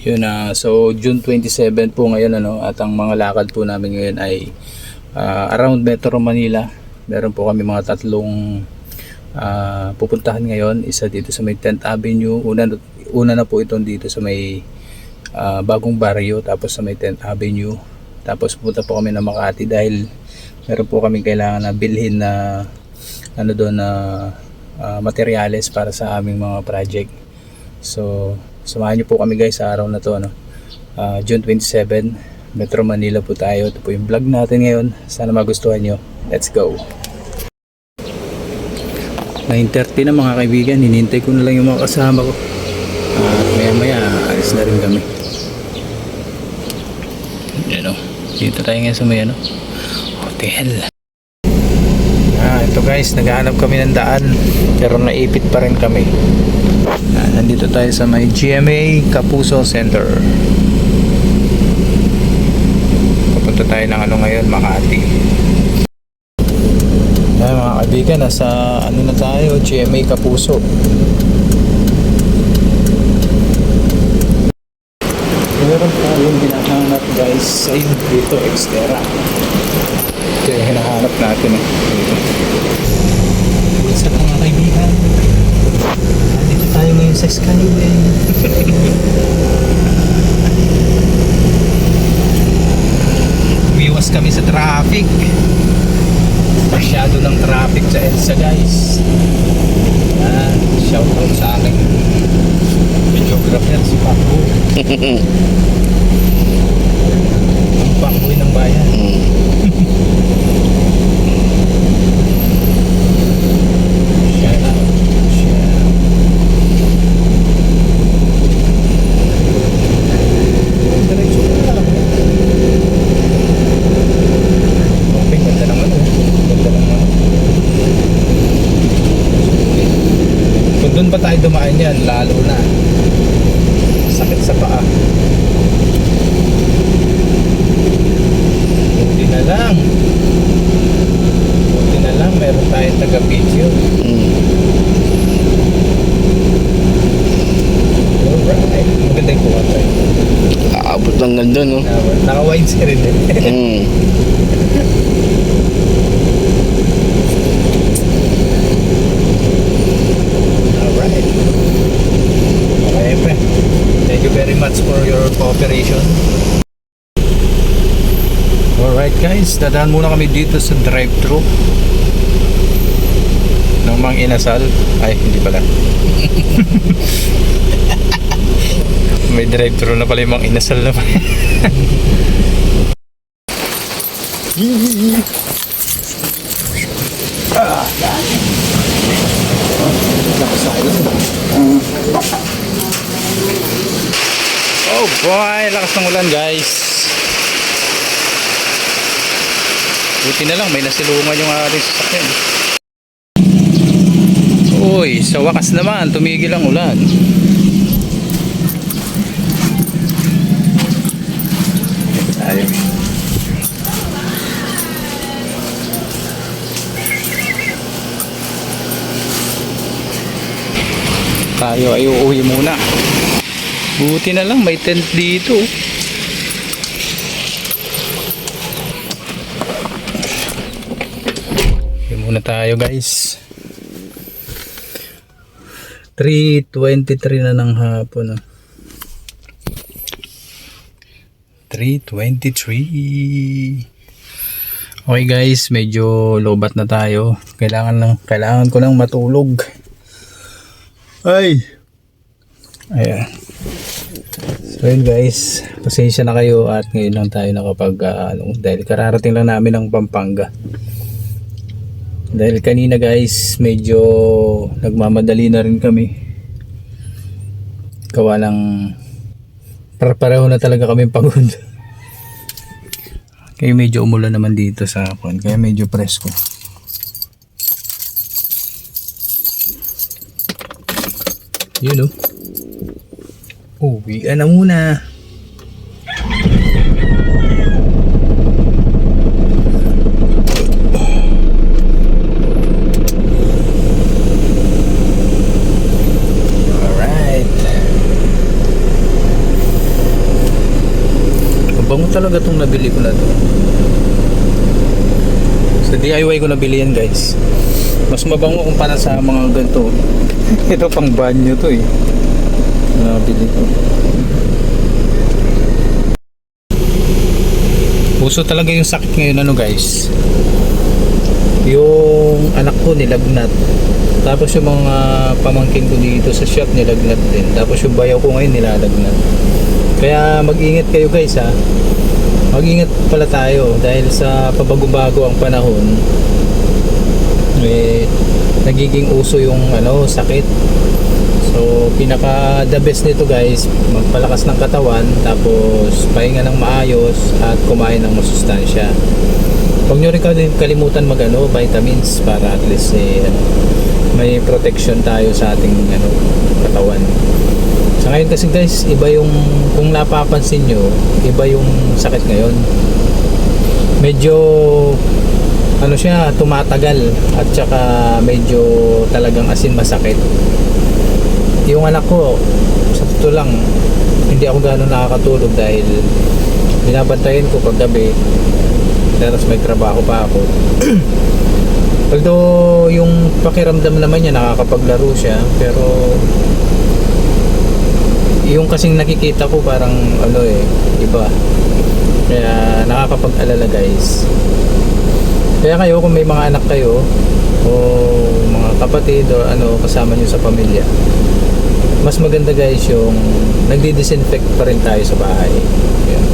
Yun na, so June 27 po ngayon ano, at ang mga lakad po namin ngayon ay ah, around Metro Manila. Meron po kami mga tatlong ah, pupuntahan ngayon. Isa dito sa may 10th Avenue. Una, una na po itong dito sa may ah, bagong barrio. Tapos sa may 10th Avenue. Tapos pupunta po kami ng Makati dahil meron po kami kailangan na bilhin na ano doon na ah, materyales para sa aming mga project. So, samahan niyo po kami guys sa araw na to ano. Ah, June 27, Metro Manila po tayo. Ito po yung vlog natin ngayon. Sana magustuhan niyo. Let's go. 9.30 na mga kaibigan. Hinintay ko na lang yung mga kasama ko. At maya maya, alis na rin kami. Yan o. Dito tayo ngayon sa may ano, hotel. Ito guys, naghahanap kami ng daan. Pero naipit pa rin kami. Ah, nandito tayo sa may GMA Kapuso Center. Papunta tayo ng ano ngayon, Makati. Ayan mga kaibigan, nasa ano na tayo, GMA Kapuso. Meron tayong hinahanap guys sa dito, Xterra. Ito yung hinahanap natin. Eh. What's up mga kaibigan? Dito tayo ngayon sa Skyway. Umiwas kami sa traffic. Masyado ng traffic sa EDSA guys. Yan, shout out sa aking videographer si Paco. Ang Pacoy ng bayan. Shout out. Shout out. Diretso na lang. Okay, ganda naman oh. Ganda naman. Kung doon pa tayo dumaan yan, lalo na. Sakit sa paa. Buti na lang. Buti na lang, meron tayong taga-video. Alright. Maganda yung kuha tayo. Aabot lang ganda, no? Naka-wide screen din. Mm. Alright. Okay, pre. Thank you very much for your cooperation. Alright guys, dadaan muna kami dito sa drive-thru ng Mang Inasal. Ay, hindi pala. May drive-thru na pala yung Mang Inasal naman. Oh boy, lakas ng ulan guys. Buti na lang, may nasilungan yung ating sasakyan. Uy, sa wakas naman, tumigil ang ulan. Tayo. Ay uuwi muna. Buti na lang, may tent dito. Yan muna tayo guys. 3.23 na ng hapon. ah. 3.23 Okay guys, medyo lobat na tayo. Kailangan lang, kailangan ko lang matulog. Ay! Ayan. So yun guys, pasensya na kayo at ngayon lang tayo nakapag ah, ano, dahil kararating lang namin ng Pampanga. Dahil kanina guys, medyo nagmamadali na rin kami. Gawa lang pareho na talaga kami pagod. Kaya medyo umulan naman dito sa kwan, kaya medyo presko. Yun oh. Uwi na muna. Alright. Mabango talaga itong nabili ko na to. Sa DIY ko nabili yan guys. Mas mabango kumpara sa mga ganito. Ito pang banyo to eh. Nabili ko. Puso talaga yung sakit ngayon ano guys. Yung anak ko nilagnat. Tapos yung mga pamangkin ko dito sa shop nilagnat din. Tapos yung bayaw ko ngayon nilalagnat. Kaya mag-ingat kayo guys ha. Mag-ingat pala tayo dahil sa pabago-bago ang panahon. Eh, nagiging uso yung ano, sakit. So, pinaka the best nito guys, magpalakas ng katawan, tapos pahinga ng maayos at kumain ng masustansya. Huwag nyo rin kali- kalimutan mag ano, vitamins para at least eh, may protection tayo sa ating ano, katawan. Sa ngayon kasi guys, iba yung kung napapansin nyo, iba yung sakit ngayon. Medyo ano siya, tumatagal at saka medyo talagang asin masakit. Yung anak ko, sa totoo lang, hindi ako gano'n nakakatulog dahil binabantayan ko pag gabi tapos may trabaho pa ako. Although yung pakiramdam naman niya nakakapaglaro siya pero yung kasing nakikita ko parang ano eh iba. Kaya nakakapag-alala guys. Kaya kayo kung may mga anak kayo o mga kapatid o ano kasama nyo sa pamilya mas maganda guys yung nagdi-disinfect pa rin tayo sa bahay. Yun.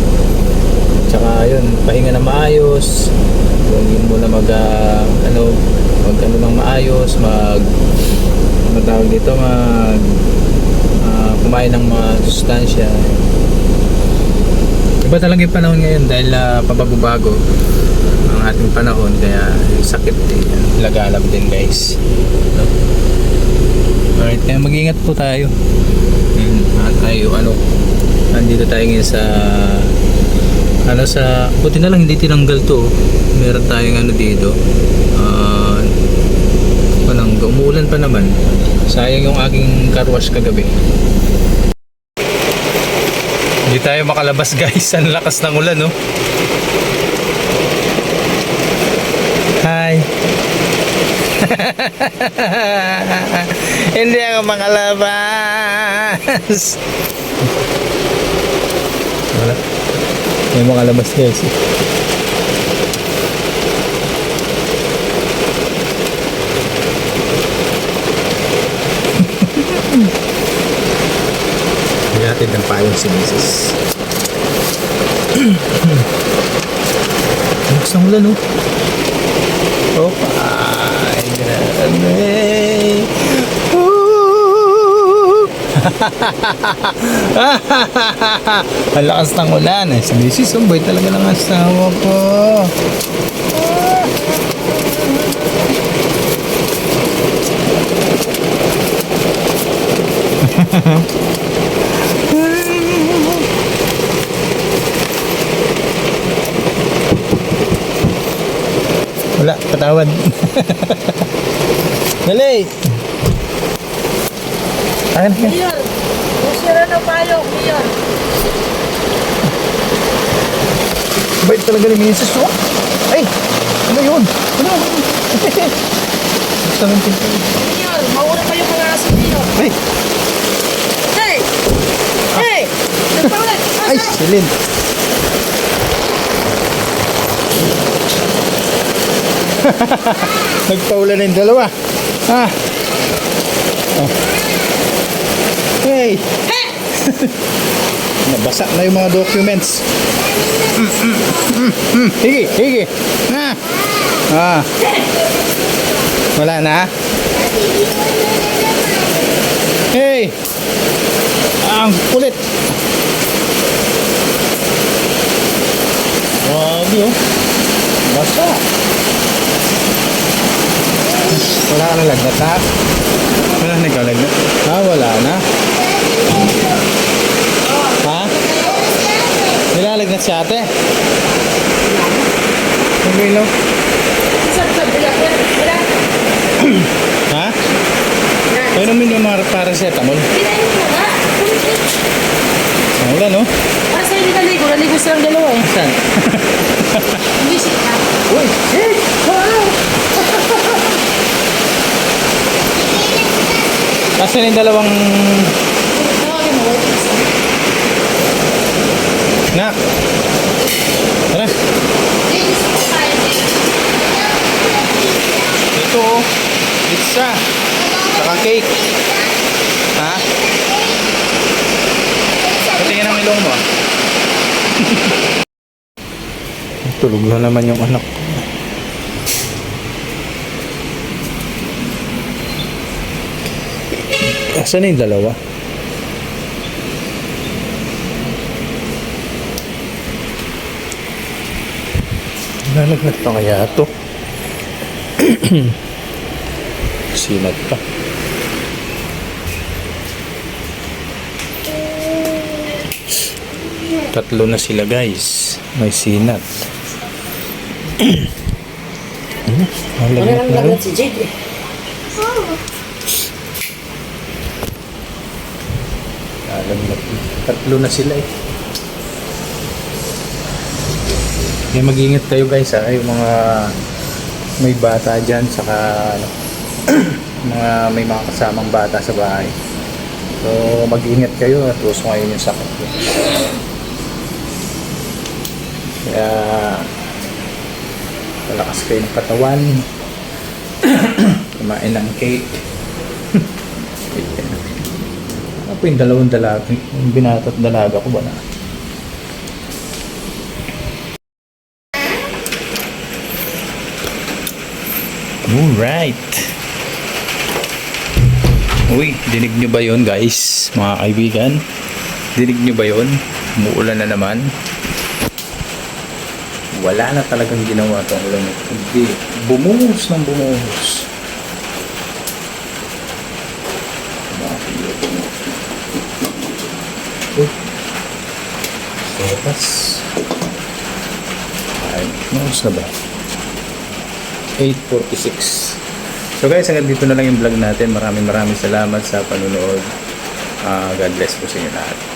tsaka yun pahinga na maayos. Huwag yun muna mag ah, ano mag ano ng maayos mag ano tawag dito mag kumain ng mga sustansya. Iba talaga yung panahon ngayon dahil ah, pabago-bago ang ating panahon kaya yung sakit din laganap din guys. No? alright kaya mag-ingat po tayo. Ayun, at tayo ano nandito tayo ngayon sa ano sa buti na lang hindi tinanggal to meron tayong ano dito ah walang umuulan pa naman. Sayang yung aking car wash kagabi. Hindi tayo makalabas guys. Ang lakas ng ulan no? Hi. Hindi ako makalabas. Wala. May makalabas guys. eh. Hatid ng payong si Mrs. Bukas ng ulan, oh. Oh, ay, grabe. Ang lakas ng ulan. Eh. Si Mrs. Umboy talaga ng asawa ko. Wala, patawad. Dali! Ayan, ayan. Mayor, usira na payo, Mayor. Bait talaga ni Mrs. Oh. Ay! Ano yun? Ano? Seventeen pa yun. Mayor, mauna kayo mga aso, Mayor. Ay! Hey! Hey! Nagpawag! Ay! Silin! Nagpaulan na yung dalawa. Ah! Oh. Hey! Nabasa na yung mga documents. Mm, mm, mm. Higi, higi. Ah. Ah. Wala na? Hey! Ang kulit. Grabe oh. Basa. Wala ka na lagnat ha? Wala na ikaw lagnat? Ah, wala na. Ha? Nilalagnat si ate? Ka? Wala, wala. Ha? Mga paracetamol. Pinayin mo nga. Ah, Wala no? Para sa'yo nilaligo naligo silang dalawa eh. Saan? Hindi sila. Uy! Nasaan yung dalawang... Nak! Tara! Ito oh. Pizza. Saka cake. Ha? Patingin ang ilong mo. ah. Tulog na naman yung anak. Asan na yung dalawa? Nalagnat pa kaya to? Sinat pa. Tatlo na sila guys. May sinat. Hmm, Nalagnat na rin. si Jade eh. Nalagnat. Tatlo na sila eh. Kaya mag-ingat kayo guys ha, yung mga may bata dyan, saka ano, mga may mga kasamang bata sa bahay. So mag-ingat kayo at uso ngayon yung sakit. Kaya malakas kayo ng katawan. Kumain ng cake. Ano po yung dalawang dalaga? Yung binata at dalaga ko ba na? Alright. Uy, dinig nyo ba yon guys, mga kaibigan? Dinig nyo ba yon? Umuulan na naman. Wala na talagang ginawa tong ulan. Hindi. Bumuhos ng bumuhos. Uy. Sopas. Ay, bumuhos na ba? 8.46 So guys, hanggang dito na lang yung vlog natin. Maraming maraming salamat sa panunood. Ah, God bless po sa inyo lahat.